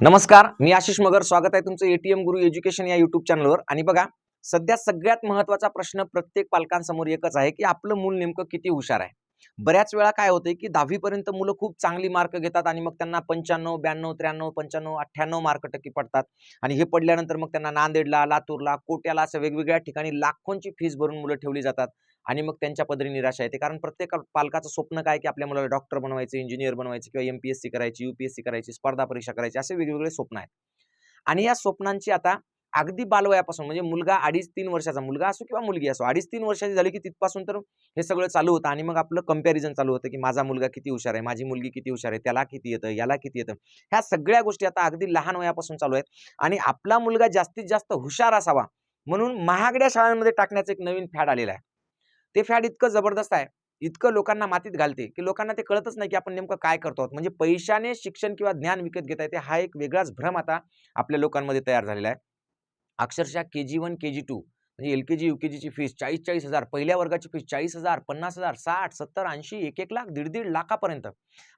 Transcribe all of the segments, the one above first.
नमस्कार मी आशिष मगर. स्वागत आहे तुमचं एटीएम गुरु एज्युकेशन या युट्यूब चॅनलवर आणि बघा सध्या सगळ्यात महत्त्वाचा प्रश्न प्रत्येक पालकांसमोर एकच आहे की आपलं मूल नेमकं किती हुशार आहे. बऱ्याच वेळा काय होतंय की दहावीपर्यंत मुलं खूप चांगली मार्क घेतात आणि मग त्यांना पंच्याण्णव ब्याण्णव त्र्याण्णव पंच्याण्णव अठ्ठ्याण्णव मार्क टक्के पडतात. आणि हे पडल्यानंतर मग त्यांना नांदेडला लातूरला कोट्याला असं वेगवेगळ्या ठिकाणी लाखोंची फीस भरून मुलं ठेवली जातात. आणि मग त्यांच्या पदरी निराशा येते. कारण प्रत्येक पालकाचं स्वप्न काय की आपल्या मुलाला डॉक्टर बनवायचे इंजिनियर बनवायचे किंवा एम पी एस सी करायची यू पी एस सी करायची स्पर्धा परीक्षा करायची असे वेगवेगळे स्वप्न आहेत. आणि या स्वप्नांची आता अगदी बालवयापासून म्हणजे मुलगा अडीच तीन वर्षाचा मुलगा असो किंवा मुलगी असो अडीच तीन वर्षाची झाली की तिथपासून तर हे सगळं चालू होतं आणि मग आपलं कंपॅरिझन चालू होतं की माझा मुलगा किती हुशार आहे माझी मुलगी किती हुशार आहे त्याला किती येतं याला किती येतं. ह्या सगळ्या गोष्टी आता अगदी लहान वयापासून चालू आहेत आणि आपला मुलगा जास्तीत जास्त हुशार असावा म्हणून महागड्या शाळांमध्ये टाकण्याचं एक नवीन फॅड आलेला आहे. ते फॅड इतकं जबरदस्त आहे. इतकं लोकांना मातीत घालते की लोकांना ते कळतच नाही की आपण नेमकं काय करतो आहोत. म्हणजे पैशाने शिक्षण किंवा ज्ञान विकत घेता येते हा एक वेगळाच भ्रम आता आपल्या लोकांमध्ये तयार झालेला आहे. अक्षरशः K G one K G two म्हणजे L K G U K जीची फीस चाळीस चाळीस हजार पहिल्या वर्गाची फीस चाळीस हजार पन्नास हजार साठ सत्तर ऐंशी एक एक लाख दीड दीड लाखापर्यंत.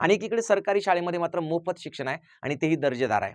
आणि एकीकडे सरकारी शाळेमध्ये मात्र मोफत शिक्षण आहे आणि तेही दर्जेदार आहे.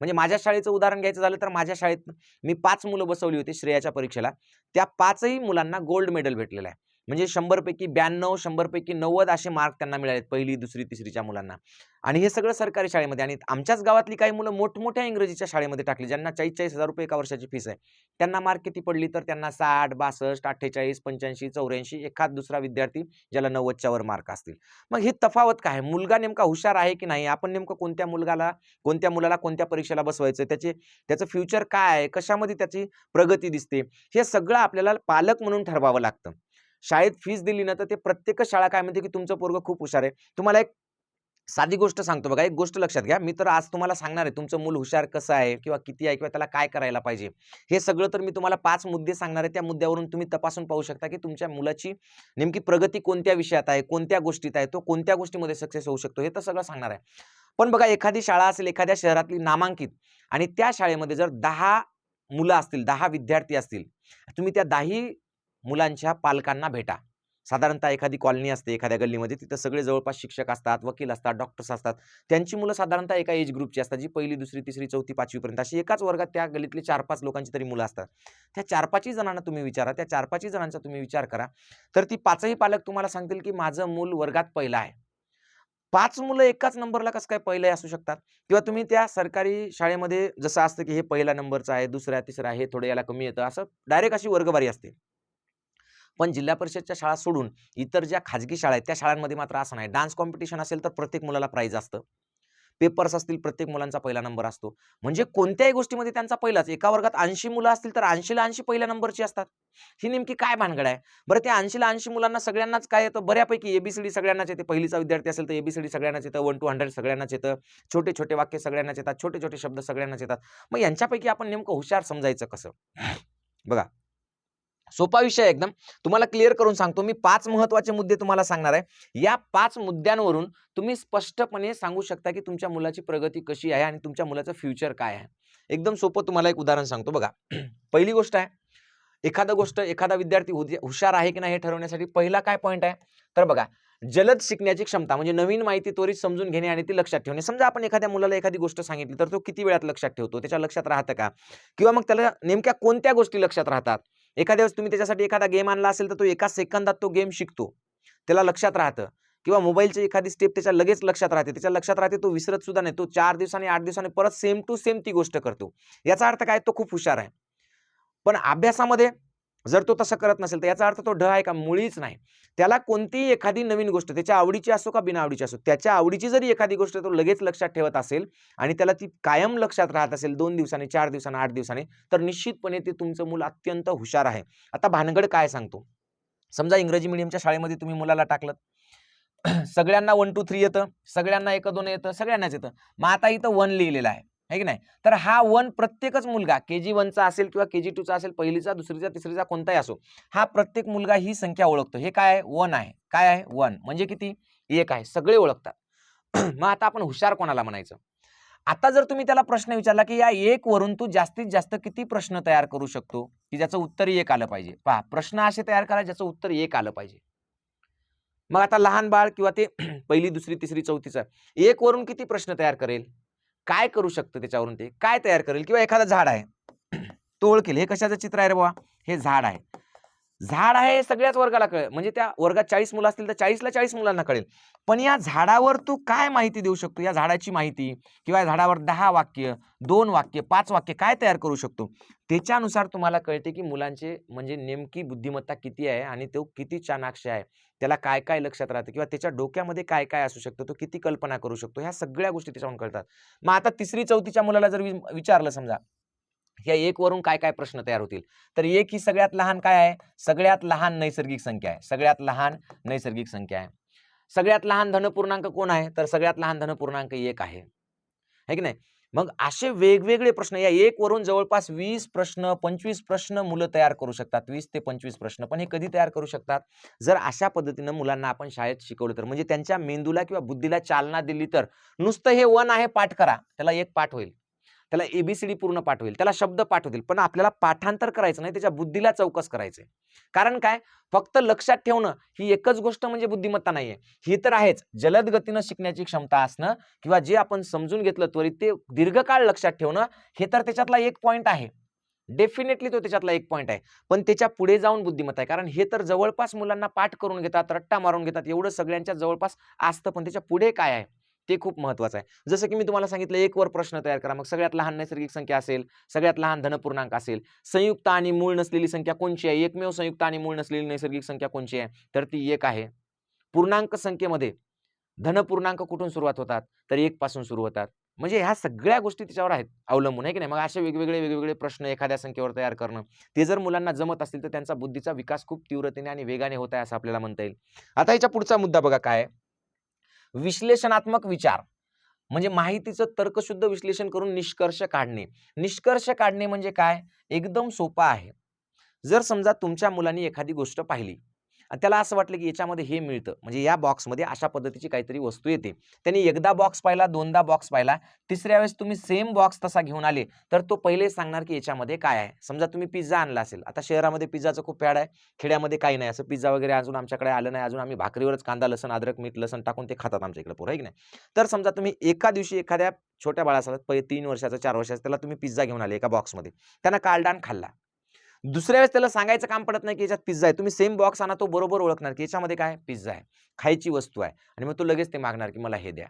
म्हणजे माझ्या शाळेचं उदाहरण घ्यायचं झालं तर माझ्या शाळेत मी पाच मुलं बसवली होती श्रेयाच्या परीक्षेला. त्या पाचही मुलांना गोल्ड मेडल भेटलेलं आहे. म्हणजे शंभरपैकी ब्याण्णव शंभरपैकी नव्वद असे मार्क त्यांना मिळाले पहिली दुसरी तिसरीच्या मुलांना. आणि हे सगळं सरकारी शाळेमध्ये आणि आमच्याच गावातली काही मुलं मोठमोठ्या इंग्रजीच्या शाळेमध्ये टाकली ज्यांना चाळीस चाळीस हजार रुपये एका वर्षाची फीस आहे. त्यांना मार्क किती पडली तर त्यांना साठ बासष्ट अठ्ठेचाळीस पंच्याऐंशी चौऱ्याऐंशी एखाद दुसरा विद्यार्थी ज्याला नव्वदच्या वर मार्क असतील. मग ही तफावत काय? आहे मुलगा नेमका हुशार आहे की नाही? आपण नेमकं कोणत्या मुलगाला कोणत्या मुलाला कोणत्या परीक्षेला बसवायचं त्याचे त्याचं फ्युचर काय आहे? कशामध्ये त्याची प्रगती दिसते? हे सगळं आपल्याला पालक म्हणून ठरवावं लागतं. शाळेत फीस दिली ना तर ते प्रत्येक शाळा काय म्हणते की तुमचं पोरग खूप हुशार आहे. तुम्हाला एक साधी गोष्ट सांगतो बघा एक गोष्ट लक्षात घ्या. मी तर आज तुम्हाला सांगणार आहे तुमचं मूल हुशार कसं आहे किंवा किती आहे किंवा त्याला काय करायला पाहिजे. हे सगळं तर मी तुम्हाला पाच मुद्दे सांगणार आहे. त्या मुद्द्यावरून तुम्ही तपासून पाहू शकता की तुमच्या मुलाची नेमकी प्रगती कोणत्या विषयात आहे कोणत्या गोष्टीत आहे तो कोणत्या गोष्टीमध्ये सक्सेस होऊ शकतो हे तर सगळं सांगणार आहे. पण बघा एखादी शाळा असेल एखाद्या शहरातली नामांकित आणि त्या शाळेमध्ये जर दहा मुलं असतील दहा विद्यार्थी असतील तुम्ही त्या दाही मुलांच्या पालकांना भेटा. साधारणतः एखादी कॉलनी असते एखाद्या गल्लीमध्ये. तिथं सगळे जवळपास शिक्षक असतात वकील असतात डॉक्टर्स असतात. त्यांची मुलं साधारणतः एका एज ग्रुपची असतात जी पहिली दुसरी तिसरी चौथी पाचवीपर्यंत अशी एकाच वर्गात त्या गल्लीतले चार पाच लोकांची तरी मुलं असतात. त्या चार पाचही जणांना तुम्ही विचारा त्या चार पाचही जणांचा तुम्ही विचार करा. तर ती पाचही पालक तुम्हाला सांगतील की माझं मूल वर्गात पहिलं आहे. पाच मुलं एकाच नंबरला कसं काय पहिले असू शकतात? किंवा तुम्ही त्या सरकारी शाळेमध्ये जसं असतं की हे पहिल्या नंबरचं आहे दुसऱ्या तिसऱ्या हे थोडं याला कमी येतं असं डायरेक्ट अशी वर्गवारी असते. पण जिल्हा परिषदच्या शाळा सोडून इतर ज्या खाजगी शाळा आहेत त्या शाळांमध्ये मात्र असं नाही. डान्स कॉम्पिटिशन असेल तर प्रत्येक मुलाला प्राईज असतं. पेपर्स असतील प्रत्येक मुलांचा पहिला नंबर असतो. म्हणजे कोणत्याही गोष्टीमध्ये त्यांचा पहिलाच. एका वर्गात ऐंशी मुलं असतील तर ऐंशीला ऐंशी पहिल्या नंबरची असतात. ही नेमकी काय भानगड आहे? बरं त्या ऐंशीला ऐंशी मुलांना सगळ्यांनाच काय येतं? बऱ्यापैकी एबीसीडी सगळ्यांनाच येते. पहिलीचा विद्यार्थी असेल तर एबीसीडी सगळ्यांनाच येतं. वन टू हंड्रेड सगळ्यांनाच येतं. छोटे छोटे वाक्य सगळ्यांनाच येतात. छोटे छोटे शब्द सगळ्यांनाच येतात. मग यांच्यापैकी आपण नेमकं हुशार समजायचं कसं? बघा सोपा विषय आहे एकदम. तुम्हाला क्लिअर करून सांगतो. मी पाच महत्त्वाचे मुद्दे तुम्हाला सांगणार आहे. या पाच मुद्द्यांवरून तुम्ही स्पष्टपणे सांगू शकता की तुमच्या मुलाची प्रगती कशी आहे आणि तुमच्या मुलाचं फ्युचर काय आहे. एकदम सोपं तुम्हाला एक उदाहरण सांगतो बघा. पहिली गोष्ट आहे एखादा गोष्ट एखादा विद्यार्थी हुशार आहे की नाही हे ठरवण्यासाठी पहिला काय पॉईंट आहे? तर बघा जलद शिकण्याची क्षमता म्हणजे नवीन माहिती त्वरित समजून घेणे आणि ती लक्षात ठेवणे. समजा आपण एखाद्या मुलाला एखादी गोष्ट सांगितली तर तो किती वेळात लक्षात ठेवतो? त्याच्या लक्षात राहतं का? किंवा मग त्याला नेमक्या कोणत्या गोष्टी लक्षात राहतात? एखाद्या वेळेस तुम्ही त्याच्यासाठी एखादा गेम आणला असेल तर तो एका सेकंदात तो गेम शिकतो. त्याला लक्षात राहतं. किंवा मोबाईलची एखादी स्टेप त्याच्या लगेच लक्षात राहते. त्याच्या लक्षात राहते तो विसरत सुद्धा नाही. तो चार दिवसांनी आठ दिवसांनी परत सेम टू सेम ती गोष्ट करतो. याचा अर्थ काय? तो खूप हुशार आहे. पण अभ्यासामध्ये जर तो तसं करत नसेल तर याचा अर्थ तो ढ आहे का? मुळीच नाही. त्याला कोणतीही एखादी नवीन गोष्ट त्याच्या आवडीची असो का बिनआवडीची असो त्याच्या आवडीची जरी एखादी गोष्ट तो लगेच लक्षात ठेवत असेल आणि त्याला ती कायम लक्षात राहत असेल दोन दिवसांनी चार दिवसांनी आठ दिवसांनी तर निश्चितपणे ते तुमचं मूल अत्यंत हुशार आहे. आता भानगड काय सांगतो? समजा इंग्रजी मिडियमच्या शाळेमध्ये तुम्ही मुलाला टाकलं सगळ्यांना वन टू थ्री येतं सगळ्यांना एक दोन येतं सगळ्यांनाच येतं. मग आता इथं वन लिहिलेलं आहे. है की नाही? तर हा वन प्रत्येकच मुलगा के जी वनचा असेल किंवा के जी टूचा असेल पहिलीचा दुसरीचा तिसरीचा कोणताही असो हा प्रत्येक मुलगा ही संख्या ओळखतो. हे काय आहे? वन आहे. काय आहे? वन. म्हणजे किती? एक आहे. सगळे ओळखतात. मग आता आपण हुशार कोणाला म्हणायचं? आता जर तुम्ही त्याला प्रश्न विचारला की या एक वरून तू जास्तीत जास्त किती प्रश्न तयार करू शकतो? की ज्याचं उत्तर एक आलं पाहिजे. पहा प्रश्न असे तयार करा ज्याचं उत्तर एक आलं पाहिजे. मग आता लहान बाळ किंवा ते पहिली दुसरी तिसरी चौथीचं एक वरून किती प्रश्न तयार करेल? काय करू शकतं त्याच्यावरून ते? काय तयार करेल? किंवा एखादं झाड आहे. तो ओळखेल हे कशाचं चित्र आहे रे बाबा हे झाड आहे. झाड आहे हे सगळ्याच वर्गाला कळेल. म्हणजे त्या वर्गात चाळीस मुलं असतील तर चाळीसला चाळीस मुलांना कळेल. पण या झाडावर तू काय माहिती देऊ शकतो? या झाडाची माहिती किंवा या झाडावर दहा वाक्य दोन वाक्य पाच वाक्य काय तयार करू शकतो? त्याच्यानुसार तुम्हाला कळते की मुलांचे म्हणजे नेमकी बुद्धिमत्ता किती आहे आणि तो किती चाणाक्ष आहे? त्याला काय काय लक्षात राहतं? किंवा त्याच्या डोक्यामध्ये काय काय असू शकतं? तो किती कल्पना करू शकतो? ह्या सगळ्या गोष्टी त्याच्यावरून कळतात. मग आता तिसरी चौथीच्या मुलाला जर वि- विचारलं समजा या एक वरून काय काय प्रश्न तयार होतील? तर एक ही सगळ्यात लहान काय आहे? सगळ्यात लहान नैसर्गिक संख्या आहे. सगळ्यात लहान नैसर्गिक संख्या आहे. सगळ्यात लहान धनपूर्णांक कोण आहे? तर सगळ्यात लहान धनपूर्णांक एक आहे. है की नाही? मग असे वेगवेगळे प्रश्न या एक वरून जवळपास वीस प्रश्न पंचवीस प्रश्न मुलं तयार करू शकतात. वीस ते पंचवीस प्रश्न पण हे कधी तयार करू शकतात? जर अशा पद्धतीनं मुलांना आपण शाळेत शिकवलं तर म्हणजे त्यांच्या मेंदूला किंवा बुद्धीला चालना दिली तर नुसतं हे वन आहे पाठ करा. त्याला एक पाठ होईल. त्याला एबीसीडी पूर्ण पाठवेल त्याला शब्द पाठवतील पण आपल्याला पाठांतर करायचं नाही त्याच्या बुद्धीला चौकस करायचंय. कारण काय? फक्त लक्षात ठेवणं ही एकच गोष्ट म्हणजे बुद्धिमत्ता नाहीये. ही तर आहेच. जलद गतीनं शिकण्याची क्षमता असणं किंवा जे आपण समजून घेतलं त्वरित ते दीर्घकाळ लक्षात ठेवणं हे तर त्याच्यातला एक पॉईंट आहे. डेफिनेटली तो त्याच्यातला एक पॉईंट आहे. पण त्याच्या पुढे जाऊन बुद्धिमत्ता आहे. कारण हे तर जवळपास मुलांना पाठ करून घेतात रट्टा मारून घेतात. एवढं सगळ्यांच्या जवळपास असतं पण त्याच्या पुढे काय आहे? ते खूप महत्वाचं आहे. जसं की मी तुम्हाला सांगितलं एक वर प्रश्न तयार करा. मग सगळ्यात लहान नैसर्गिक संख्या असेल सगळ्यात लहान धनपूर्णांक असेल संयुक्त आणि मूळ नसलेली संख्या कोणची आहे? एकमेव संयुक्त आणि मूळ नसलेली नैसर्गिक संख्या कोणची आहे? तर ती एक आहे. पूर्णांक संख्येमध्ये धनपूर्णांक कुठून सुरुवात होतात? तर एक पासून सुरू होतात. म्हणजे ह्या सगळ्या गोष्टी त्याच्यावर आहेत अवलंबून आहे की नाही? मग असे वेगवेगळे वेगवेगळे प्रश्न एखाद्या संख्येवर तयार करणं ते जर मुलांना जमत असतील तर त्यांचा बुद्धीचा विकास खूप तीव्रतेने आणि वेगाने होत आहे असं आपल्याला म्हणता येईल. आता याच्या पुढचा मुद्दा बघा काय आहे? विश्लेषणात्मक विचार. म्हणजे माहितीचं तर्कशुद्ध विश्लेषण करून निष्कर्ष काढणे. निष्कर्ष काढणे म्हणजे काय? एकदम सोपं आहे. जर समजा तुमच्या मुलांनी एखादी गोष्ट पाहिली आणि त्याला असं वाटलं की याच्यामध्ये हे मिळतं. म्हणजे या बॉक्समध्ये अशा पद्धतीची काहीतरी वस्तू येते. त्यांनी एकदा बॉक्स पाहिला दोनदा बॉक्स पाहिला. तिसऱ्या वेळेस तुम्ही सेम बॉक्स तसा घेऊन आले तर तो पहिले सांगणार की याच्यामध्ये काय आहे. समजा तुम्ही पिझ्झा आणला असेल. आता शहरामध्ये पिझ्झाचं खूप फॅड आहे. खेड्यामध्ये काही नाही. असं पिझ्झा वगैरे अजून आमच्याकडे आलं नाही. अजून आम्ही भाकरीवरच कांदा लसण अद्रक मीठ लसण टाकून ते खातात आमच्या इकडे. आहे की नाही? तर समजा तुम्ही एका दिवशी एखाद्या छोट्या बाळासाला पहिले तीन वर्षाचा चार वर्षाचा त्याला तुम्ही पिझ्झा घेऊन आले एका बॉक्समध्ये त्यानं कालडान खाल्ला. दुसऱ्या वेळेस त्याला सांगायचं काम पडत नाही की याच्यात पिझ्झा आहे. तुम्ही सेम बॉक्स आणा तो बरोबर ओळखणार की याच्यामध्ये काय? पिझ्झा आहे. खायची वस्तू आहे. आणि मग तो लगेच ते मागणार की मला हे द्या.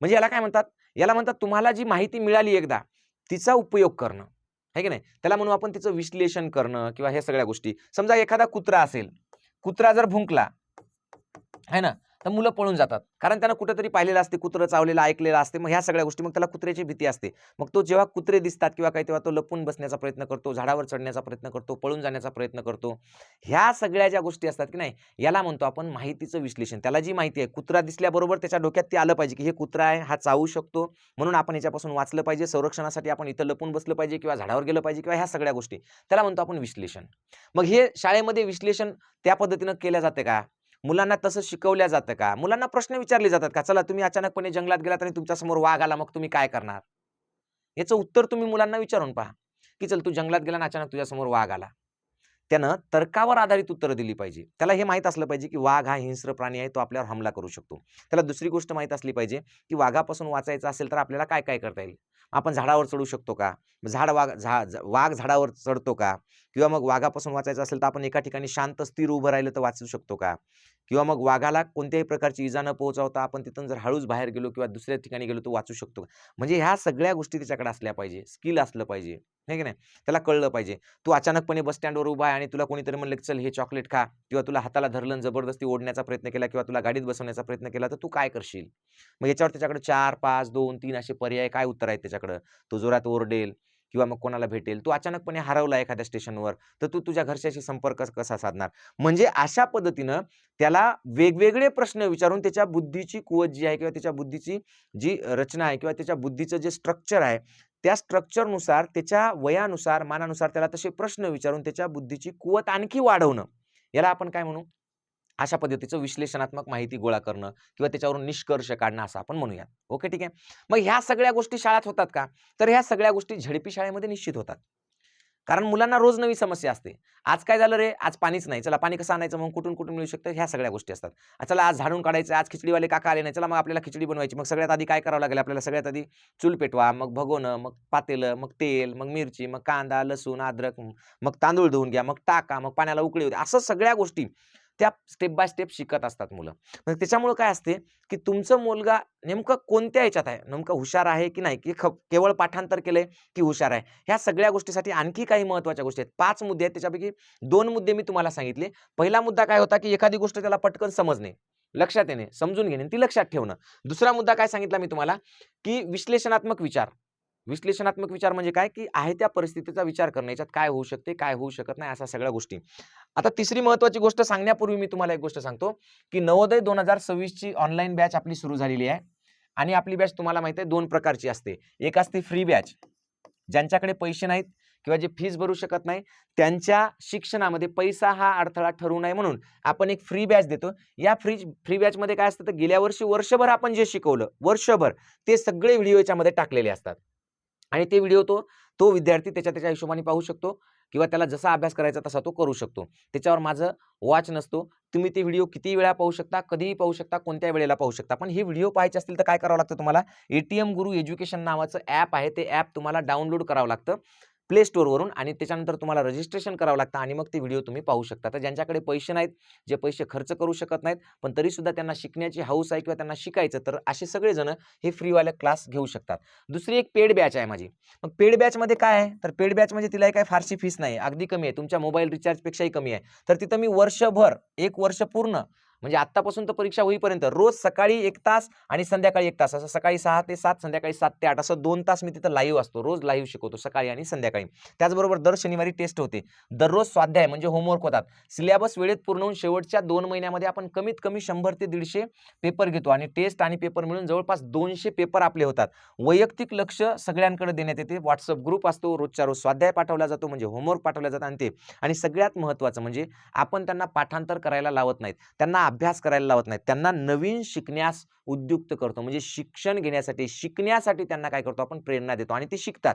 म्हणजे याला काय म्हणतात? याला म्हणतात तुम्हाला जी माहिती मिळाली एकदा तिचा उपयोग करणं. आहे की नाही? त्याला म्हणून आपण तिचं विश्लेषण करणं किंवा हे सगळ्या गोष्टी. समजा एखादा कुत्रा असेल. कुत्रा जर भुंकला है ना? तर मुलं पळून जातात. कारण त्यांना कुठेतरी पाहिलेलं असते कुत्रं चावलेलं ऐकलेलं असते. मग ह्या सगळ्या गोष्टी मग त्याला कुत्र्याची भीती असते. मग तो जेव्हा कुत्रे दिसतात किंवा काही तेव्हा तो लपून बसण्याचा प्रयत्न करतो झाडावर चढण्याचा प्रयत्न करतो पळून जाण्याचा प्रयत्न करतो. ह्या सगळ्या ज्या गोष्टी असतात की नाही याला म्हणतो आपण माहितीचं विश्लेषण. त्याला जी माहिती आहे कुत्रा दिसल्याबरोबर त्याच्या डोक्यात ते आलं पाहिजे की हे कुत्रा आहे हा चावू शकतो. म्हणून आपण याच्यापासून वाचलं पाहिजे संरक्षणासाठी आपण इथं लपून बसलं पाहिजे किंवा झाडावर गेलं पाहिजे किंवा ह्या सगळ्या गोष्टी. त्याला म्हणतो आपण विश्लेषण. मग हे शाळेमध्ये विश्लेषण त्या पद्धतीनं केलं जाते का? मुलांना तसं शिकवल्या जातं का? मुलांना प्रश्न विचारले जातात का चला तुम्ही अचानकपणे जंगलात गेलात आणि तुमच्यासमोर वाघ आला मग तुम्ही काय करणार? याचं उत्तर तुम्ही मुलांना विचारून पहा की चल तू जंगलात गेला आणि अचानक तुझ्यासमोर वाघ आला. त्यानं तर्कावर आधारित उत्तरं दिली पाहिजे. त्याला हे माहीत असलं पाहिजे की वाघ हा हिंस्र प्राणी आहे तो आपल्यावर हमला करू शकतो. त्याला दुसरी गोष्ट माहीत असली पाहिजे की वाघापासून वाचायचं असेल तर आपल्याला काय काय करता येईल? आपण झाडावर चढू शकतो का? झाड वाघ झा वाघ झाडावर चढतो का? किंवा मग वाघापासून वाचायचं असेल तर आपण एका ठिकाणी शांत स्थिर उभं राहिलं तर वाचू शकतो का? किंवा मग वाघाला कोणत्याही प्रकारची इजा न पोहोचवता आपण तिथून जर हळूच बाहेर गेलो किंवा दुसऱ्या ठिकाणी गेलो तर वाचू शकतो का? म्हणजे ह्या सगळ्या गोष्टी त्याच्याकडे असल्या पाहिजे. स्किल असलं पाहिजे. हे की नाही? त्याला कळलं पाहिजे. तू अचानकपणे बस स्टँडवर उभा आहे आणि तुला कोणीतरी म्हणलं की चल हे चॉकलेट खा. किंवा तुला हाताला धरलं जबरदस्ती ओढण्याचा प्रयत्न केला किंवा तुला गाडीत बसवण्याचा प्रयत्न केला तर तू काय करशील? मग याच्यावर त्याच्याकडे चार पाच दोन तीन असे पर्याय काय उत्तर आहेत त्याच्याकडं? तो जोरात ओरडेल किंवा मग कोणाला भेटेल तू अचानकपणे हरवला एखाद्या स्टेशनवर तर तू तुझ्या घरच्याशी संपर्क कसा साधणार? म्हणजे अशा पद्धतीनं त्याला वेगवेगळे प्रश्न विचारून त्याच्या बुद्धीची कुवत जी आहे किंवा त्याच्या बुद्धीची जी रचना आहे किंवा त्याच्या बुद्धीचं जे स्ट्रक्चर आहे त्या स्ट्रक्चरनुसार त्याच्या वयानुसार मानानुसार त्याला तसे प्रश्न विचारून त्याच्या बुद्धीची कुवत आणखी वाढवणं. याला आपण काय म्हणू? अशा पद्धतीचं विश्लेषणात्मक माहिती गोळा करणं किंवा त्याच्यावरून निष्कर्ष काढणं असं आपण म्हणूयात. ओके ठीक आहे? मग ह्या सगळ्या गोष्टी शाळेत होतात का? तर ह्या सगळ्या गोष्टी झडपी शाळेमध्ये निश्चित होतात. कारण मुलांना रोज नवी समस्या असते. आज काय झालं रे? आज पाणीच नाही. चला पाणी कसं आणायचं? मग कुठून कुठून मिळू शकतं? ह्या सगळ्या गोष्टी असतात. आ, चला आज झाडून काढायचं. आज खिचडीवाले काका आले नाही चला मग आपल्याला खिचडी बनवायची. मग सगळ्यात आधी काय करावं लागेल आपल्याला? सगळ्यात आधी चूल पेटवा. मग भगोनं मग पातेलं मग तेल मग मिरची मग कांदा लसूण अद्रक मग तांदूळ धुवून घ्या. मग टाका. मग पाण्याला उकळी होते असं सगळ्या गोष्टी त्या स्टेप बाय स्टेप शिकत असतात मुलं. मग त्याच्यामुळं काय असते की तुमचं मुलगा नेमकं कोणत्या याच्यात आहे? नेमकं हुशार आहे की नाही? की ख केवळ पाठांतर केलंय की हुशार आहे? ह्या सगळ्या गोष्टीसाठी आणखी काही महत्त्वाच्या गोष्टी आहेत. पाच मुद्दे आहेत त्याच्यापैकी दोन मुद्दे मी तुम्हाला सांगितले. पहिला मुद्दा काय होता की एखादी गोष्ट त्याला पटकन समजणे लक्षात येणे समजून घेणे ती लक्षात ठेवणं. दुसरा मुद्दा काय सांगितला मी तुम्हाला की विश्लेषणात्मक विचार. विश्लेषणात्मक विचार म्हणजे काय? की आहे त्या परिस्थितीचा विचार करणे याच्यात काय होऊ शकते काय होऊ शकत नाही अशा सगळ्या गोष्टी. आता तिसरी महत्वाची गोष्ट सांगण्यापूर्वी मी तुम्हाला एक गोष्ट सांगतो की नवोदय दोन हजार सव्वीसची ऑनलाईन बॅच आपली सुरू झालेली आहे. आणि आपली बॅच तुम्हाला माहिती आहे दोन प्रकारची असते. एक असते फ्री बॅच ज्यांच्याकडे पैसे नाहीत किंवा जे फीज भरू शकत नाही त्यांच्या शिक्षणामध्ये पैसा हा अडथळा ठरू नये म्हणून आपण एक फ्री बॅच देतो. या फ्री फ्री बॅचमध्ये काय असतं तर गेल्या वर्षी वर्षभर आपण जे शिकवलं वर्षभर ते सगळे व्हिडिओ याच्यामध्ये टाकलेले असतात. आणि ते व्हिडिओ तो तो विद्यार्थी त्याच्या त्याच्या हिशोबाने पाहू शकतो किंवा त्याला जसा अभ्यास करायचा तसा तो करू शकतो. त्याच्यावर माझं वॉच नसतो. तुम्ही ते व्हिडिओ किती वेळा पाहू शकता कधीही पाहू शकता कोणत्या वेळेला पाहू शकता. पण हे व्हिडिओ पाहायचे असतील तर काय करावं लागतं तुम्हाला? एटीएम गुरु एज्युकेशन नावाचं ॲप आहे. ते ॲप तुम्हाला डाउनलोड करावं लागतं. प्ले स्टोअरवरून आणि त्याच्यानंतर तुम्हाला रजिस्ट्रेशन करावं लागतं आणि मग ते व्हिडिओ तुम्ही पाहू शकता. तर ज्यांच्याकडे पैसे नाहीत जे पैसे खर्च करू शकत नाहीत पण तरीसुद्धा त्यांना शिकण्याची हौस आहे किंवा त्यांना शिकायचं तर असे सगळेजण हे फ्रीवाले क्लास घेऊ शकतात. दुसरी एक पेड बॅच आहे माझी. मग पेड बॅचमध्ये काय आहे? तर पेड बॅचमध्ये म्हणजे काय फारशी फीस नाही अगदी कमी आहे. तुमच्या मोबाईल रिचार्जपेक्षाही कमी आहे. तर तिथं मी वर्षभर एक वर्ष पूर्ण म्हणजे आत्तापासून तर परीक्षा होईपर्यंत रोज सकाळी एक तास आणि संध्याकाळी एक तास. असं सकाळी सहा ते सात संध्याकाळी सात ते आठ असं दोन तास मी तिथं लाईव्ह असतो. रोज लाईव्ह शिकवतो सकाळी आणि संध्याकाळी. त्याचबरोबर दर शनिवारी टेस्ट होते. दररोज स्वाध्याय म्हणजे होमवर्क होतात. सिलेबस वेळेत पूर्ण होऊन शेवटच्या दोन महिन्यामध्ये आपण कमीत कमी शंभर ते दीडशे पेपर घेतो आणि टेस्ट आणि पेपर मिळून जवळपास दोनशे पेपर आपले होतात. वैयक्तिक लक्ष सगळ्यांकडे देण्यात येते. व्हॉट्सअप ग्रुप असतो. रोजच्या रोज स्वाध्याय पाठवला जातो म्हणजे होमवर्क पाठवला जातं आणि ते. आणि सगळ्यात महत्त्वाचं म्हणजे आपण त्यांना पाठांतर करायला लावत नाहीत. त्यांना अभ्यास करायला लावत नाही त्यांना नवीन शिकण्यास उद्युक्त करतो. म्हणजे शिक्षण घेण्यासाठी शिकण्यासाठी त्यांना काय करतो? आपण प्रेरणा देतो आणि ते शिकतात.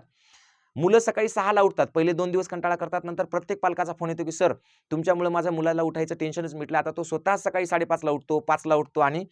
मुलं सकाळी सहाला उठतात. पहिले दोन दिवस कंटाळा करतात. नंतर प्रत्येक पालकाचा फोन येतो की सर तुमच्यामुळे माझ्या मुलाला उठायचं टेन्शनच मिटलं. आता तो स्वतः सकाळी साडेपाचला उठतो पाचला उठतो आणि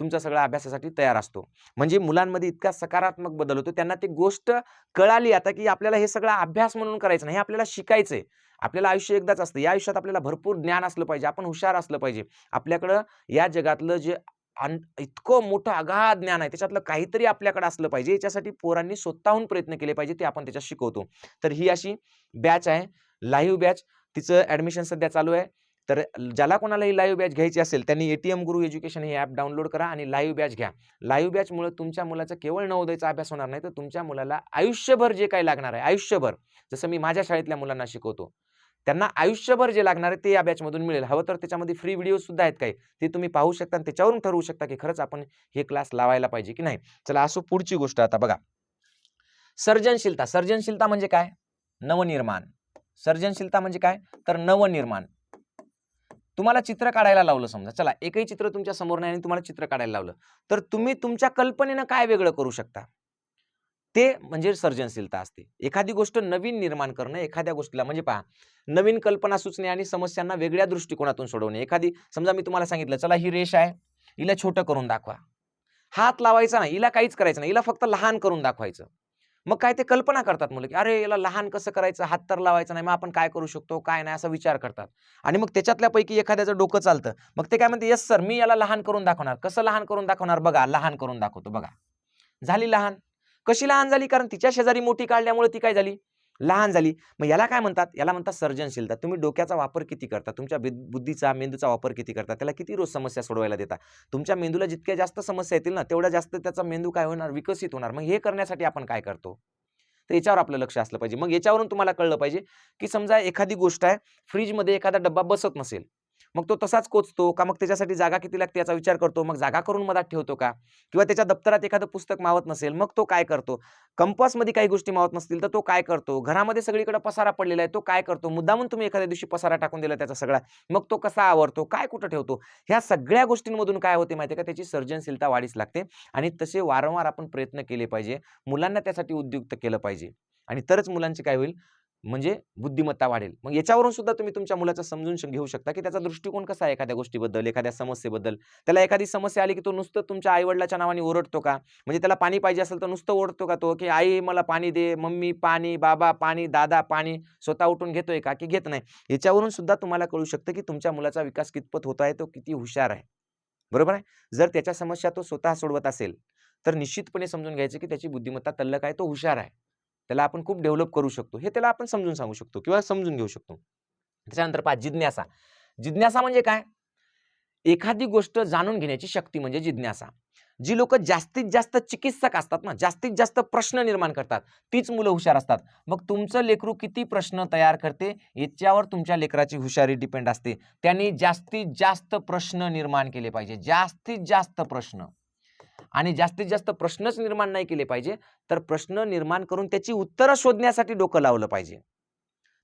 तुमचा सगळा अभ्यासासाठी तयार असतो. म्हणजे मुलांमध्ये इतका सकारात्मक बदल होतो त्यांना ती गोष्ट कळाली आता की आपल्याला हे सगळा अभ्यास म्हणून करायचं नाही हे आपल्याला शिकायचं आहे आपल्याला आयुष्य एकदाच असतं. या आयुष्यात आपल्याला भरपूर ज्ञान असलं पाहिजे आपण हुशार असलं पाहिजे. आपल्याकडं या जगातलं जे अन इतकं मोठं अगाध ज्ञान आहे त्याच्यातलं काहीतरी आपल्याकडे असलं पाहिजे याच्यासाठी पोरांनी स्वतःहून प्रयत्न केले पाहिजे ते आपण त्याच्यात शिकवतो. तर ही अशी बॅच आहे लाईव्ह बॅच तिचं ॲडमिशन सध्या चालू आहे. तर ज्याला कोणालाही लाईव्ह बॅच घ्यायची असेल त्यांनी एटीएम गुरु एज्युकेशन हे ॲप डाउनलोड करा आणि लाईव्ह बॅच घ्या. लाईव्ह बॅचमुळे तुमच्या मुलाचा केवळ नवोदयचा अभ्यास होणार नाही तर तुमच्या मुलाला आयुष्यभर जे काही लागणार आहे आयुष्यभर जसं मी माझ्या शाळेतल्या मुलांना शिकवतो त्यांना आयुष्यभर जे लागणार आहे ते या बॅचमधून मिळेल. हवं तर त्याच्यामध्ये फ्री व्हिडिओ सुद्धा आहेत काही. ते तुम्ही पाहू शकता आणि त्याच्यावरून ठरवू शकता की खरंच आपण हे क्लास लावायला पाहिजे की नाही. चला असो पुढची गोष्ट आता बघा. सर्जनशीलता. सर्जनशीलता म्हणजे काय? नवनिर्माण. सर्जनशीलता म्हणजे काय? तर नवनिर्माण. तुम्हाला चित्र काढायला लावलं समजा. चला एकही चित्र तुमच्यासमोर नाही आणि तुम्हाला चित्र काढायला लावलं. तर तुम्ही तुमच्या कल्पनेनं काय वेगळं करू शकता? ते म्हणजे सर्जनशीलता असते. एखादी गोष्ट नवीन निर्माण करणं एखाद्या गोष्टीला म्हणजे पहा नवीन कल्पना सुचणे आणि समस्यांना वेगळ्या दृष्टिकोनातून सोडवणे. एखादी समजा मी तुम्हाला सांगितलं चला ही रेष आहे हिला छोटं करून दाखवा. हात लावायचा नाही हिला काहीच करायचं नाही हिला फक्त लहान करून दाखवायचं. मग काय ते कल्पना करतात मुलं की अरे याला लहान कसं करायचं? हात तर लावायचा नाही. मग आपण काय करू शकतो? काय नाही? असा विचार करतात. आणि मग त्याच्यातल्यापैकी एखाद्याचं डोकं चालतं. मग ते काय म्हणते येस सर मी याला लहान करून दाखवणार. कसं लहान करून दाखवणार? बघा लहान करून दाखवतो. बघा. झाली लहान. कशी लहान झाली? कारण तिच्या शेजारी मोठी काढल्यामुळे ती काय झाली? लहान झाली मग याला काय म्हणतात? याला म्हणतात सर्जनशीलता. तुम्ही डोक्याचा वापर किती करता? तुमच्या बुद्धीचा मेंदूचा वापर किती करता? त्याला किती रोज समस्या सोडवायला देता? तुमच्या मेंदूला जितक्या जास्त समस्या येतील ना तेवढ्या जास्त त्याचा मेंदू काय होणार? विकसित होणार. मग हे करण्यासाठी आपण काय करतो? तर याच्यावर आपलं लक्ष असलं पाहिजे. मग याच्यावरून तुम्हाला कळलं पाहिजे की समजा एखादी गोष्ट आहे फ्रीजमध्ये एखादा डब्बा बसत नसेल. मग तो तसाच कोचतो का मग त्याच्यासाठी जागा किती लागते याचा विचार करतो? मग जागा करून मधात ठेवतो का? किंवा त्याच्या दप्तरात एखादं पुस्तक मावत नसेल मग तो काय करतो? कंपासमध्ये काही गोष्टी मावत नसतील तर तो काय करतो? घरामध्ये सगळीकडे पसारा पडलेला आहे तो काय करतो? मुद्दामून तुम्ही एखाद्या दिवशी पसारा टाकून दिला त्याचा सगळा. मग तो कसा आवरतो? काय कुठं ठेवतो? ह्या सगळ्या गोष्टींमधून काय होते माहिती आहे का? त्याची सर्जनशीलता वाढीस लागते आणि तसे वारंवार आपण प्रयत्न केले पाहिजे. मुलांना त्यासाठी उद्युक्त केलं पाहिजे. आणि तरच मुलांची काय होईल? म्हणजे बुद्धिमत्ता वाढेल. मग याच्यावरून सुद्धा तुम्ही तुमच्या मुलाचं समजून श- घेऊ शकता की त्याचा दृष्टिकोन कसा आहे एखाद्या गोष्टीबद्दल एखाद्या समस्येबद्दल? त्याला एखादी समस्या आली की तो नुसतं तुमच्या आईवडिलाच्या नावाने ओरडतो का? म्हणजे त्याला पाणी पाहिजे असेल तर नुसतं ओरडतो का तो की आई मला पाणी दे मम्मी पाणी बाबा पाणी दादा पाणी स्वतः उठून घेतोय का की घेत नाही? याच्यावरून सुद्धा तुम्हाला कळू शकतं की तुमच्या मुलाचा विकास कितपत होत आहे तो किती हुशार आहे. बरोबर आहे? जर त्याच्या समस्या तो स्वतः सोडवत असेल तर निश्चितपणे समजून घ्यायचं की त्याची बुद्धिमत्ता तल्लक आहे तो हुशार आहे. त्याला आपण खूप डेव्हलप करू शकतो. हे त्याला आपण समजून सांगू शकतो किंवा समजून घेऊ शकतो. त्याच्यानंतर पहा जिज्ञासा. जिज्ञासा म्हणजे काय? एखादी गोष्ट जाणून घेण्याची शक्ती म्हणजे जिज्ञासा. जी लोक जास्तीत जास्त चिकित्सक असतात ना जास्तीत जास्त प्रश्न निर्माण करतात तीच मुलं हुशार असतात. मग तुमचं लेकरू किती प्रश्न तयार करते? याच्यावर तुमच्या लेकराची हुशारी डिपेंड असते. त्यांनी जास्तीत जास्त प्रश्न निर्माण केले पाहिजे. जास्तीत जास्त प्रश्न. आणि जास्तीत जास्त प्रश्नच निर्माण नाही केले पाहिजे तर प्रश्न निर्माण करून त्याची उत्तरं शोधण्यासाठी डोकं लावलं पाहिजे.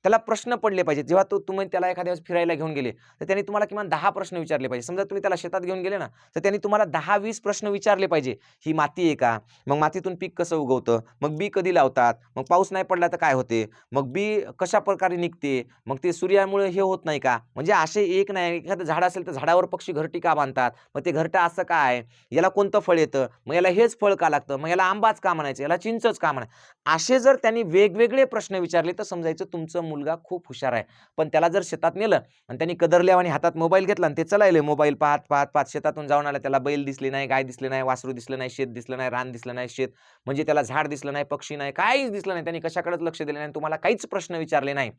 त्याला प्रश्न पडले पाहिजे जेव्हा तो तुम्ही त्याला एखाद्या वेळेस फिरायला घेऊन गेले तर त्यांनी तुम्हाला किमान दहा प्रश्न विचारले पाहिजे समजा तुम्ही त्याला शेतात घेऊन गेले ना तर त्यांनी तुम्हाला दहा वीस प्रश्न विचारले पाहिजे. ही माती आहे का? मग मातीतून पीक कसं उगवतं? मग बी कधी लावतात? मग पाऊस नाही पडला तर काय होते? मग बी कशा प्रकारे निघते? मग ते सूर्यामुळे हे होत नाही का? म्हणजे असे एक नाही एखादं झाड असेल तर झाडावर पक्षी घरटी का बांधतात? मग ते घरटं असं काय? याला कोणतं फळ येतं? मग याला हेच फळ का लागतं? मग याला आंबाच का म्हणायचं? याला चिंचच का म्हणायचं? असे जर त्यांनी वेगवेगळे प्रश्न विचारले तर समजायचं तुमचं मुलगा खूप हुशार आहे. पण त्याला जर शेतात नेलं आणि त्यांनी कदरल्या आणि हातात मोबाईल घेतला आणि ते चलायले मोबाईल पाहत पाहत पाहत शेतातून जाऊन आला त्याला बैल दिसली नाही गाय दिसली नाही वासरू दिसलं नाही शेत दिसलं नाही रान दिसलं नाही शेत म्हणजे त्याला झाड दिसलं नाही पक्षी नाही काहीच दिसलं नाही. त्यांनी कशाकडेच लक्ष दिलं नाही तुम्हाला काहीच प्रश्न विचारले नाही.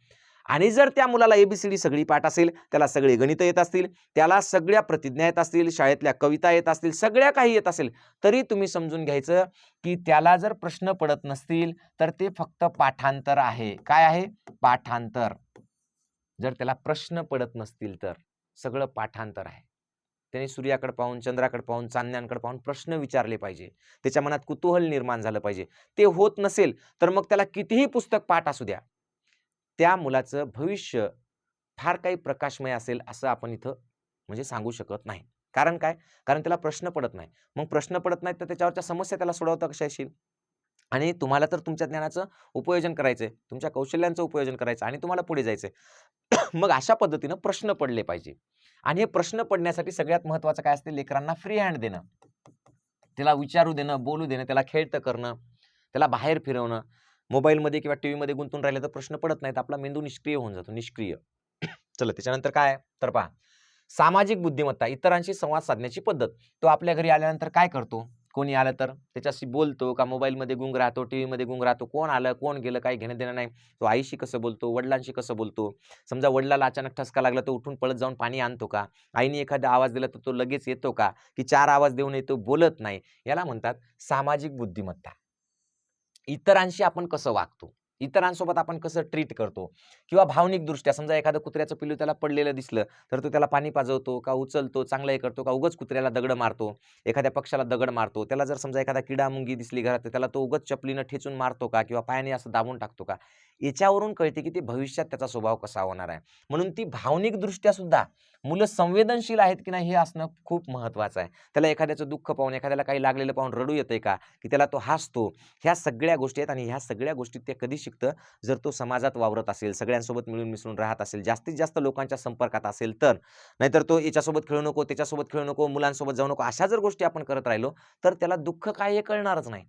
आणि जर त्या मुलाला एबीसीडी सगळी पाठ असेल त्याला सगळे गणितं येत असतील त्याला सगळ्या प्रतिज्ञा येत असतील शाळेतल्या कविता येत असतील सगळ्या काही येत असेल तरी तुम्ही समजून घ्यायचं की त्याला जर प्रश्न पडत नसतील तर ते फक्त पाठांतर आहे. काय आहे? पाठांतर. जर त्याला प्रश्न पडत नसतील तर सगळं पाठांतर आहे. त्याने सूर्याकडे पाहून चंद्राकडे पाहून चांदण्यांकडे पाहून प्रश्न विचारले पाहिजे. त्याच्या मनात कुतूहल निर्माण झालं पाहिजे. ते होत नसेल तर मग त्याला कितीही पुस्तक पाठ असू द्या. त्या मुलाचं भविष्य फार काही प्रकाशमय असेल असं आपण इथं म्हणजे सांगू शकत नाही. कारण काय? कारण त्याला प्रश्न पडत नाही. मग प्रश्न पडत नाहीत तर त्याच्यावरच्या समस्या त्याला सोडवता कशा येशील? आणि तुम्हाला तर तुमच्या ज्ञानाचं उपयोजन करायचं आहे तुमच्या कौशल्यांचं उपयोजन करायचं आणि तुम्हाला पुढे जायचं आहे मग अशा पद्धतीनं प्रश्न पडले पाहिजे. आणि हे प्रश्न पडण्यासाठी सगळ्यात महत्त्वाचं काय असते? लेकरांना फ्री हँड देणं. त्याला विचारू देणं बोलू देणं त्याला खेळतं करणं त्याला बाहेर फिरवणं. मोबाईलमध्ये किंवा टी व्हीमध्ये गुंतून राहिले तर प्रश्न पडत नाहीत. आपला मेंदू निष्क्रिय होऊन जातो निष्क्रिय. चला त्याच्यानंतर काय? तर पहा. सामाजिक बुद्धिमत्ता इतरांशी संवाद साधण्याची पद्धत. तो आपल्या घरी आल्यानंतर काय करतो? कोणी आलं तर त्याच्याशी बोलतो का? मोबाईलमध्ये गुंग राहतो टी व्हीमध्ये गुंग राहतो. कोण आलं कोण गेलं काही घेणं देणं नाही. तो आईशी कसं बोलतो? वडिलांशी कसं बोलतो? समजा वडिलाला अचानक ठसका लागला तर उठून पळत जाऊन पाणी आणतो का? आईने एखादा आवाज दिला तर तो लगेच येतो का? की चार आवाज देऊन येतो बोलत नाही. याला म्हणतात सामाजिक बुद्धिमत्ता. इतरांशी आपण कसं वागतो? इतरांसोबत आपण कसं ट्रीट करतो? किंवा भावनिकदृष्ट्या समजा एखादं कुत्र्याचं पिल्लू त्याला पडलेलं दिसलं तर तो त्याला पाणी पाजवतो का उचलतो चांगलं हे करतो का उगच कुत्र्याला दगड मारतो एखाद्या पक्षाला दगड मारतो त्याला जर समजा एखादा किडा मुंगी दिसली घरात तर त्याला तो उगच चपलीनं ठेचून मारतो का? किंवा पायाने असं दाबून टाकतो का? याच्यावरून कळते की ते भविष्यात त्याचा स्वभाव कसा होणार आहे. म्हणून ती भावनिकदृष्ट्या सुद्धा मुलं संवेदनशील आहेत की नाही हे असणं खूप महत्त्वाचं आहे. त्याला एखाद्याचं दुःख पाहून एखाद्याला काही लागलेलं पाहून रडू येते का? की त्याला तो हसतो. ह्या सगळ्या गोष्टी आहेत आणि ह्या सगळ्या गोष्टी ते कधी शिकतं? जर तो समाजात वावरत असेल सगळ्यांसोबत मिळून मिसळून राहत असेल जास्तीत जास्त लोकांच्या संपर्कात असेल तर नाहीतर तो याच्यासोबत खेळू नको त्याच्यासोबत खेळू नको मुलांसोबत जाऊ नको अशा जर गोष्टी आपण करत राहिलो तर त्याला दुःख काय हे कळणारच नाही.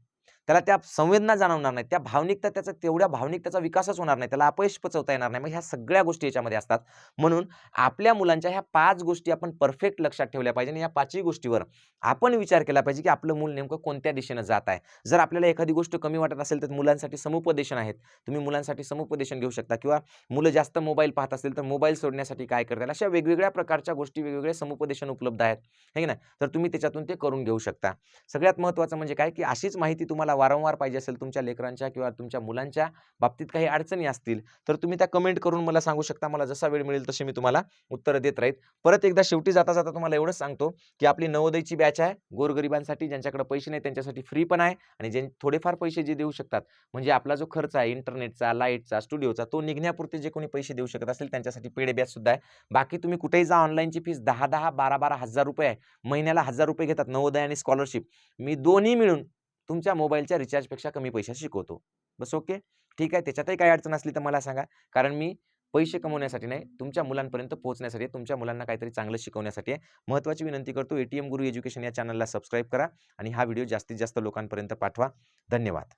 त्याला त्या संवेदना जाणवणार नाही त्या भावनिकता त्याचा तेवढ्या भावनिक त्याचा विकासच होणार नाही. त्याला अपयश पचवता येणार नाही. मग ह्या सगळ्या गोष्टी याच्यामध्ये असतात. म्हणून आपल्या मुलांच्या ह्या पाच गोष्टी आपण परफेक्ट लक्षात ठेवल्या पाहिजे आणि या पाचही गोष्टीवर आपण विचार केला पाहिजे की आपलं मूल नेमकं कोणत्या दिशेनं जात आहे. जर आपल्याला एखादी गोष्ट कमी वाटत असेल तर मुलांसाठी समुपदेशन आहेत. तुम्ही मुलांसाठी समुपदेशन घेऊ शकता किंवा मुलं जास्त मोबाईल पाहत असतील तर मोबाईल सोडण्यासाठी काय करता येईल अशा वेगवेगळ्या प्रकारच्या गोष्टी वेगवेगळे समुपदेशन उपलब्ध आहेत. हे की नाही? तर तुम्ही त्याच्यातून ते करून घेऊ शकता. सगळ्यात महत्त्वाचं म्हणजे काय? की अशीच माहिती तुम्हाला वारंवार पाहिजे असेल तुमच्या लेकरांच्या किंवा तुमच्या मुलांच्या बाबतीत काही अडचणी असतील तर तुम्ही त्या कमेंट करून मला सांगू शकता. मला जसा वेळ मिळेल तसे मी तुम्हाला उत्तरं देत राहील. परत एकदा शेवटी जाता जाता तुम्हाला एवढंच सांगतो की आपली नवोदयची बॅच आहे. गोरगरिबांसाठी ज्यांच्याकडे पैसे नाही त्यांच्यासाठी फ्री पण आहे. आणि जे थोडेफार पैसे जे देऊ शकतात म्हणजे आपला जो खर्च आहे इंटरनेटचा लाईटचा स्टुडिओचा तो निघण्यापुरते जे कोणी पैसे देऊ शकत असेल त्यांच्यासाठी पेड बॅच सुद्धा आहे. बाकी तुम्ही कुठेही जा ऑनलाईनची फीस दहा दहा बारा बारा हजार रुपये आहे. महिन्याला हजार रुपये घेतात नवोदय आणि स्कॉलरशिप मी दोन्ही मिळून तुमच्या मोबाईलच्या रिचार्जपेक्षा कमी पैशात शिकवतो. बस ओके? ठीक आहे त्याच्यातही काही अडचण असली तर मला सांगा. कारण मी पैसे कमवण्यासाठी नाही तुमच्या मुलांपर्यंत पोहोचण्यासाठी तुमच्या मुलांना काहीतरी चांगलं शिकवण्यासाठी आहे महत्त्वाची विनंती करतो. A T M Guru education या चॅनलला सबस्क्राईब करा आणि हा व्हिडिओ जास्तीत जास्त लोकांपर्यंत पाठवा. धन्यवाद.